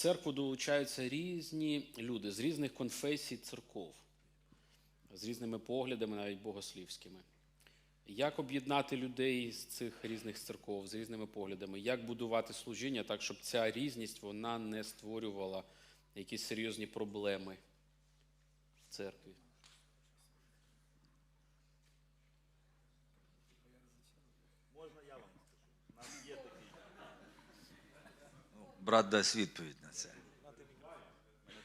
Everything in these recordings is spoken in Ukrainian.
церкву долучаються різні люди з різних конфесій церков, з різними поглядами, навіть богослівськими. Як об'єднати людей з цих різних церков, з різними поглядами, як будувати служіння так, щоб ця різність вона не створювала якісь серйозні проблеми в церкві? Можна я вам скажу? У нас є такий. Брат дасть відповідь на це.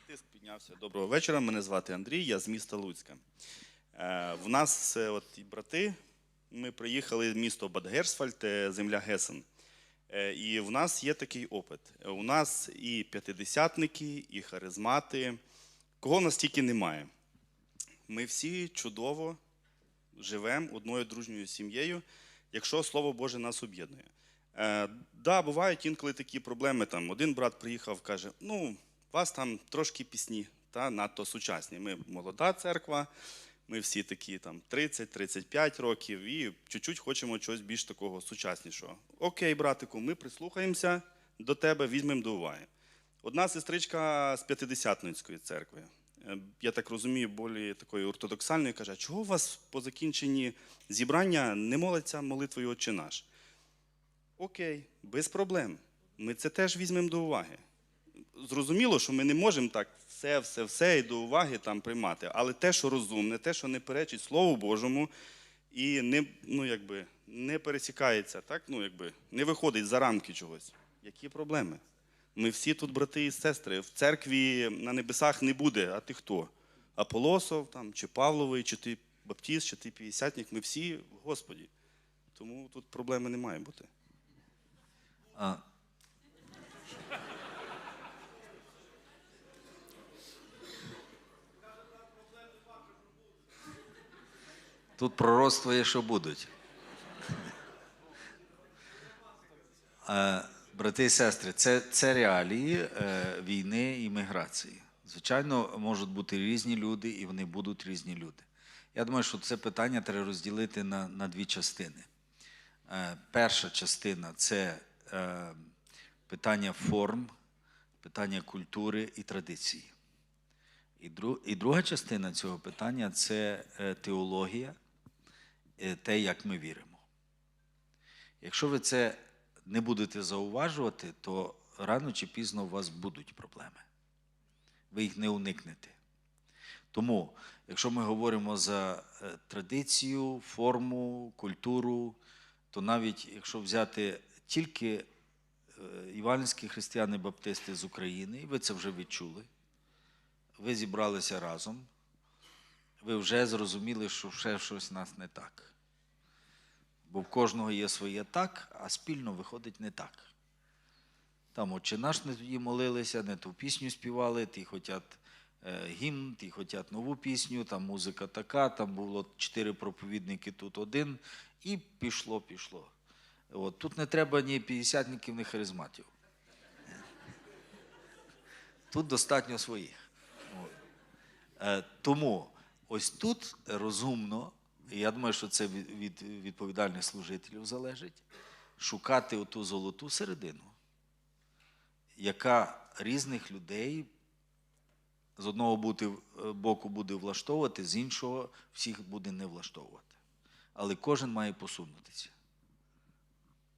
Тиск піднявся. Доброго вечора. Мене звати Андрій, я з міста Луцька. Е, в нас от і брати. Ми приїхали в місто Бадгерсфальд, е, земля Гесен. Е, І в нас є такий опит. У нас і п'ятидесятники, і харизмати. Кого в нас тільки немає. Ми всі чудово живемо одною дружньою сім'єю, якщо Слово Боже нас об'єднує. Е, да, бувають інколи такі проблеми. Там один брат приїхав, каже: ну, у вас там трошки пісні, та надто сучасні. Ми молода церква, ми всі такі там 30-35 років і чуть-чуть хочемо чогось більш такого сучаснішого. Окей, братику, ми прислухаємося до тебе, візьмемо до уваги. Одна сестричка з П'ятидесятницької церкви, е, я так розумію, болі такої ортодоксальної, каже: чого у вас по закінченні зібрання не молиться молитвою Отче наш? Окей, без проблем. Ми це теж візьмемо до уваги. Зрозуміло, що ми не можемо так все, все, все і до уваги там приймати, але те, що розумне, те, що не перечить Слову Божому і не, ну, якби, не пересікається, так, ну, якби, не виходить за рамки чогось. Які проблеми? Ми всі тут брати і сестри. В церкві на небесах не буде, а ти хто? Аполосов там, чи Павловий, чи ти баптіст, чи ти п'ятдесятник. Ми всі в Господі. Тому тут проблеми не має бути. А, Тут пророцтво є, що будуть. Е, Брати і сестри, це, це реалії е, війни і міграції. Звичайно, можуть бути різні люди, і вони будуть різні люди. Я думаю, що це питання треба розділити на, на дві частини. Е, Перша частина це питання форм, питання культури і традиції. І, друга частина цього питання це е, теологія, е, те, як ми віримо. Якщо ви це не будете зауважувати, то рано чи пізно у вас будуть проблеми. Ви їх не уникнете. Тому, якщо ми говоримо за е, традицію, форму, культуру, то навіть якщо взяти тільки е, іванські християни-баптисти з України, і ви це вже відчули, ви зібралися разом, ви вже зрозуміли, що ще щось у нас не так. Бо в кожного є своє так, а спільно виходить не так. Там отче наш не тоді молилися, не ту пісню співали, ті хотять е, гімн, ті хотять нову пісню, там музика така, там було чотири проповідники, тут один, і пішло, пішло. От, тут не треба ні п'ятдесятників, ні харизматів. Тут достатньо своїх. От. Е, Тому ось тут розумно, і я думаю, що це від від відповідальних служителів залежить, шукати оту золоту середину, яка різних людей з одного бути- е, боку буде влаштовувати, з іншого всіх буде не влаштовувати. Але кожен має посунутися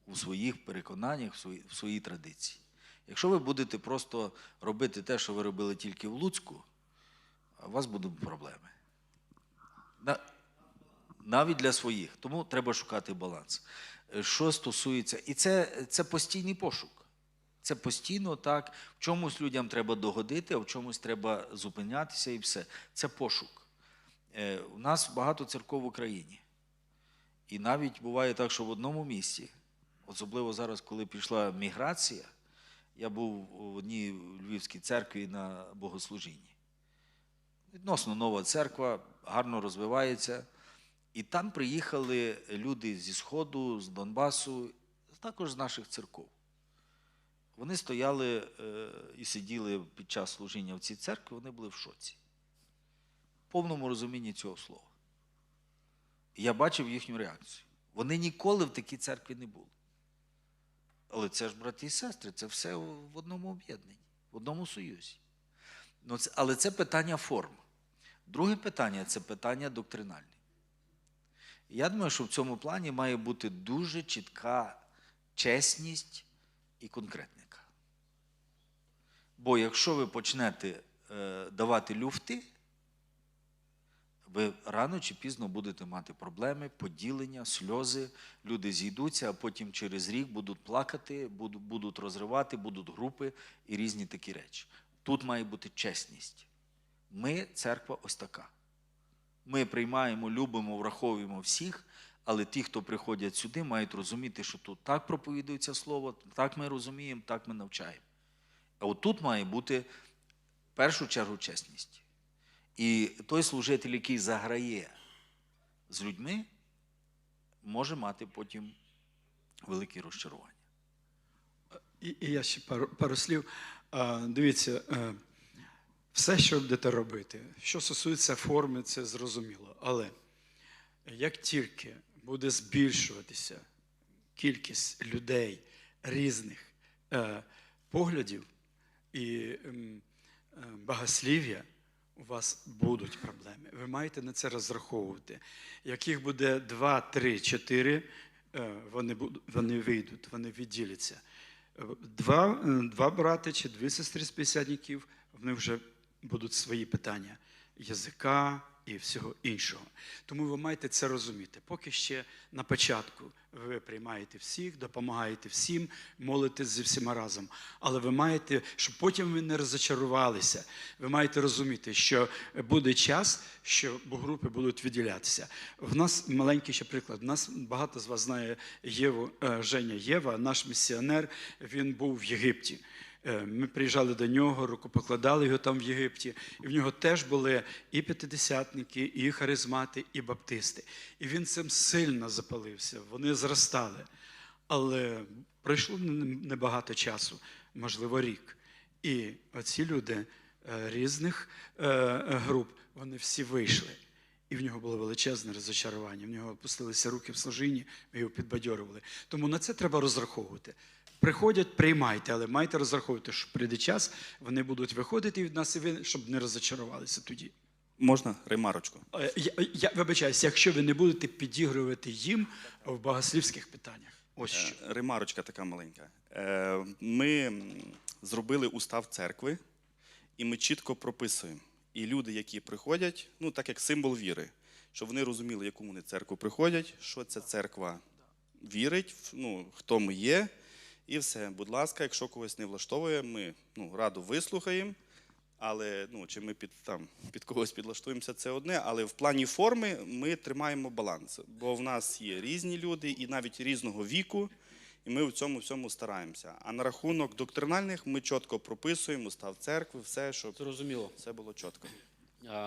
у своїх переконаннях, в своїй, в своїй традиції. Якщо ви будете просто робити те, що ви робили тільки в Луцьку, у вас будуть проблеми. Навіть для своїх. Тому треба шукати баланс. Е, Що стосується, і це, це постійний пошук. Це постійно так. В чомусь людям треба догодити, а в чомусь треба зупинятися і все. Це пошук. Е, У нас багато церков в Україні. І навіть буває так, що в одному місці, особливо зараз, коли пішла міграція, я був в одній львівській церкві на богослужінні. Відносно нова церква, гарно розвивається. І там приїхали люди зі Сходу, з Донбасу, також з наших церков. Вони стояли е, і сиділи під час служіння в цій церкві, вони були в шоці. В повному розумінні цього слова. І я бачив їхню реакцію. Вони ніколи в такій церкві не були. Але це ж брати і сестри, це все в одному об'єднанні. в одному союзі. Ну, але це питання форм. Друге питання це питання доктринальне. Я думаю, що в цьому плані має бути дуже чітка чесність і конкретника. Бо якщо ви почнете е, давати люфти, ви рано чи пізно будете мати проблеми, поділення, сльози, люди зійдуться, а потім через рік будуть плакати, будуть, розривати, будуть групи і різні такі речі. Тут має бути чесність. Ми церква ось така. Ми приймаємо, любимо, враховуємо всіх, але ті, хто приходять сюди, мають розуміти, що тут так проповідується слово, так ми розуміємо, так ми навчаємо. А от тут має бути в першу чергу чесність. І той служитель, який заграє з людьми, може мати потім великі розчарування. І, і я ще пару, пару слів. А, дивіться, е, все, що будете робити, що стосується форми, це зрозуміло. Але як тільки буде збільшуватися кількість людей різних е, поглядів і е, багаслів'я, у вас будуть проблеми. Ви маєте на це розраховувати. Яких буде два, три, чотири, е, вони, будуть, вони вийдуть, вони відділяться. Два, е, два брати чи дві сестри з п'ятдесятників, вони вже будуть свої питання язика і всього іншого. Тому ви маєте це розуміти. Поки ще на початку ви приймаєте всіх, допомагаєте всім, молитесь зі всіма разом. Але ви маєте, щоб потім ви не розочарувалися. Ви маєте розуміти, що буде час, що групи будуть відділятися. В нас маленький ще приклад. В нас багато з вас знає Єву, е, Женя Єва, наш місіонер. Він був в Єгипті. Е, Ми приїжджали до нього, рукопокладали його там в Єгипті. І в нього теж були і п'ятидесятники, і харизмати, і баптисти. І він цим сильно запалився. Вони зростали. Але пройшло небагато часу, можливо, рік. І оці люди е, різних е, груп, вони всі вийшли. І в нього було величезне розочарування. В нього опустилися руки в служінні, ми його підбадьорували. Тому на це треба розраховувати. Приходять, приймайте, але майте розраховувати, що прийде час, вони будуть виходити від нас, і ви, щоб не розочарувалися тоді. Можна ремарочку? Е, Я, я вибачаюся, якщо ви не будете підігрувати їм в богослівських питаннях. Ось що. Е, Ремарочка така маленька. Е, Ми зробили устав церкви, і ми чітко прописуємо. І люди, які приходять, ну так як символ віри, щоб вони розуміли, яку вони церкву приходять, що ця церква вірить, ну, хто ми є. І все. Будь ласка, якщо когось не влаштовує, ми ну, радо вислухаємо. Але ну, чи ми під, там, під когось підлаштуємося, це одне. Але в плані форми ми тримаємо баланс. Бо в нас є різні люди і навіть різного віку, і ми в цьому всьому стараємося. А на рахунок доктринальних ми чітко прописуємо устав церкви, все, щоб Зрозуміло. все було чітко.